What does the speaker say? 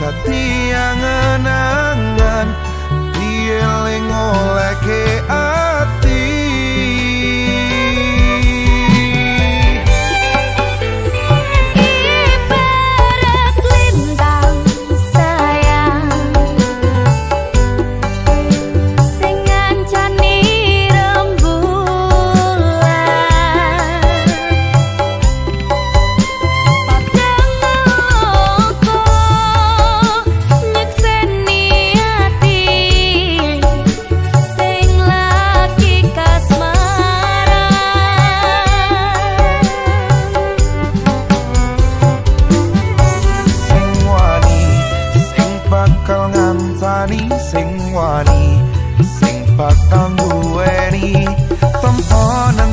Tati yang enangan bakal ngancani sing wani sing bakal duweni tempo nang